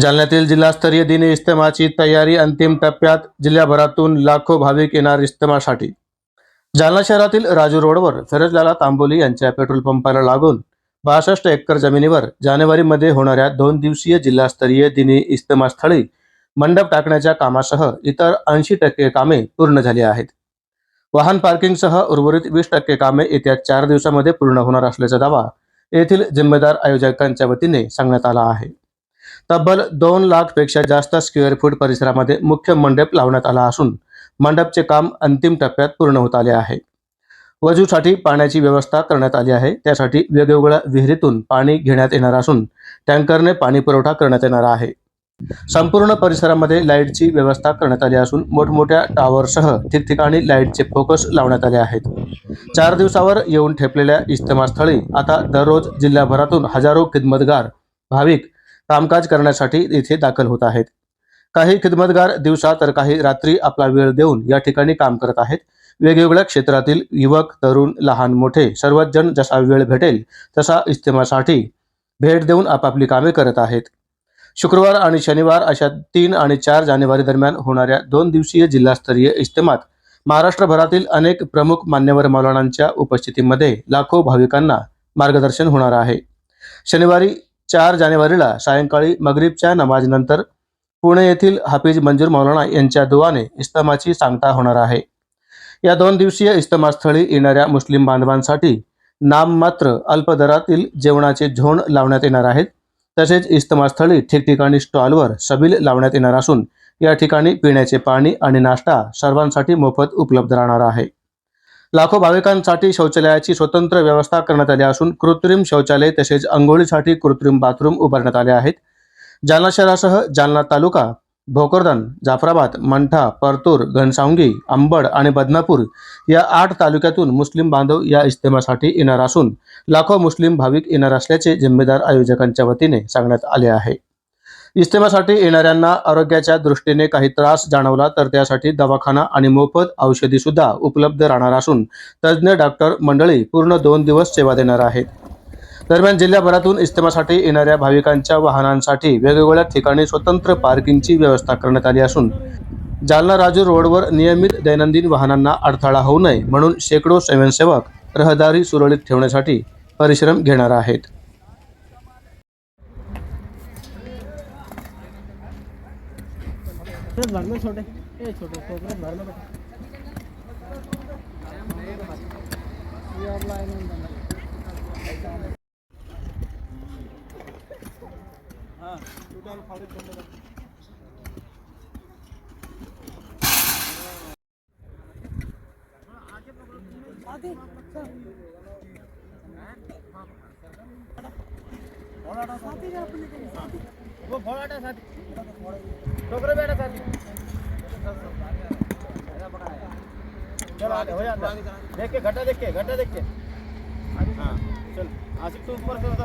जालन्यातील जिल्हास्तरीय दिन इस्तमाची तयारी अंतिम टप्प्यात जिल्ह्याभरातून लाखो भाविक येणार इस्तमासाठी जालना शहरातील राजू रोडवर फिरजलाला तांबोली यांच्या पेट्रोल पंपाला लागून बासष्ट एकर जमिनीवर जानेवारीमध्ये होणाऱ्या दोन दिवसीय जिल्हास्तरीय दिनी इस्तमास्थळी मंडप टाकण्याच्या कामासह इतर ऐंशी टक्के कामे पूर्ण झाली आहेत. वाहन पार्किंगसह उर्वरित वीस टक्के कामे येत्या चार दिवसामध्ये पूर्ण होणार असल्याचा दावा येथील जिम्मेदार आयोजकांच्या वतीने सांगण्यात आला आहे. तब्बल दोन लाखपेक्षा जास्त स्क्वेअर फूट परिसरामध्ये मुख्य मंडप लावण्यात आला असून मंडपचे काम अंतिम टप्प्यात पूर्ण होत आले आहे. वजूसाठी पाण्याची व्यवस्था करण्यात आली आहे. त्यासाठी वेगवेगळ्या विहिरीतून पाणी घेण्यात येणार असून टँकरने पाणी पुरवठा करण्यात येणार आहे. संपूर्ण परिसरामध्ये लाईटची व्यवस्था करण्यात आली असून मोठमोठ्या टावरसह ठिकठिकाणी लाईटचे फोकस लावण्यात आले आहेत. चार दिवसावर येऊन ठेपलेल्या इज्तेमास्थळी आता दररोज जिल्ह्याभरातून हजारो खिदमतगार भाविक कामकाज करण्यासाठी इथे दाखल होत आहेत. काही खिदमतगार दिवसा तर काही रात्री आपला वेळ देऊन या ठिकाणी काम करत आहेत. वेगवेगळ्या क्षेत्रातील युवक तरुण लहान मोठे सर्वच जण जसा वेळ भेटेल तसा इस्तेमासाठी भेट देऊन आपापली कामे करत आहेत. शुक्रवार आणि शनिवार अशा तीन आणि चार जानेवारी दरम्यान होणाऱ्या दोन दिवसीय जिल्हास्तरीय इज्तेमात महाराष्ट्रभरातील अनेक प्रमुख मान्यवर मौलानांच्या उपस्थितीमध्ये लाखो भाविकांना मार्गदर्शन होणार आहे. शनिवारी चार जानेवारीला सायंकाळी मगरीबच्या नमाजनंतर पुणे येथील हाफिज मंजूर मौलाना यांच्या दुवाने इस्तमाची सांगता होणार आहे. या दोन दिवसीय इस्तमास्थळी येणाऱ्या मुस्लिम बांधवांसाठी नाममात्र अल्प दरातील जेवणाचे झोण लावण्यात येणार आहेत. तसेच इस्तमास्थळी ठिकठिकाणी स्टॉलवर सबील लावण्यात येणार असून या ठिकाणी पिण्याचे पाणी आणि नाश्ता सर्वांसाठी मोफत उपलब्ध राहणार आहे. लाखो भाविकांसाठी शौचालयाची स्वतंत्र व्यवस्था करण्यात आली असून कृत्रिम शौचालय तसेच अंघोळीसाठी कृत्रिम बाथरूम उभारण्यात आले आहेत. जालना शहरासह जालना तालुका भोकरदन जाफराबाद मंठा परतूर घनसावंगी अंबड आणि बदनापूर या आठ तालुक्यातून मुस्लिम बांधव या इज्तेमासाठी येणार असून लाखो मुस्लिम भाविक येणार असल्याचे जिम्मेदार आयोजकांच्या वतीने सांगण्यात आले आहे. इस्तेमासाठी येणाऱ्यांना आरोग्याच्या दृष्टीने काही त्रास जाणवला तर त्यासाठी दवाखाना आणि मोफत औषधी सुद्धा उपलब्ध राहणार असून तज्ज्ञ डॉक्टर मंडळी पूर्ण दोन दिवस सेवा देणार आहेत. दरम्यान जिल्ह्याभरातून इस्तेमासाठी येणाऱ्या भाविकांच्या वाहनांसाठी वेगवेगळ्या ठिकाणी स्वतंत्र पार्किंगची व्यवस्था करण्यात आली असून जालना राजूर रोडवर नियमित दैनंदिन वाहनांना अडथळा होऊ नये म्हणून शेकडो स्वयंसेवक रहदारी सुरळीत ठेवण्यासाठी परिश्रम घेणार आहेत. कोकरेट भर लो छोटे. ए छोटे कोकरेट भर लो बेटा. आगे देख के घटा देख के घटा देख के हाँ चल आशिक तू ऊपर से होता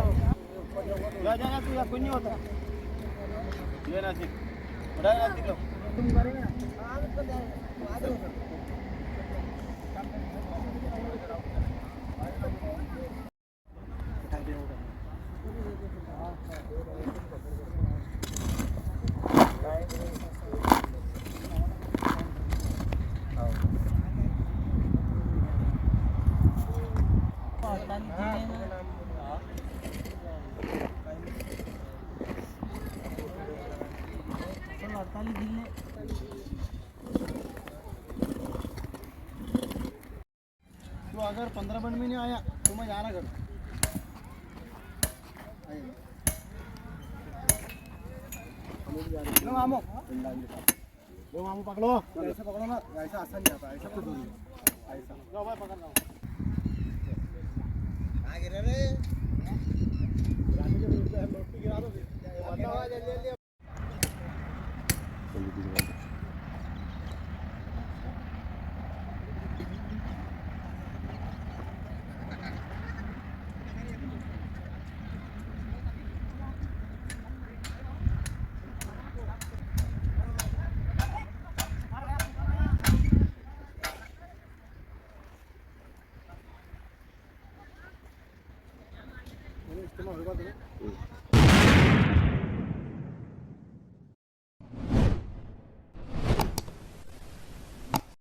जा जा जा तू यहाँ कुछ नहीं होता ये नासिक उड़ा नासिक लो अगर पंद्रह मिनट में नहीं आया. तो मैं जाना कर लो मामू. लो मामू पकड़ो. ऐसे पकड़ो ना. ऐसा आसान नहीं आता ऐसा तो ऐसा लो भाई पकड़ लो गिरा रे? ね。うん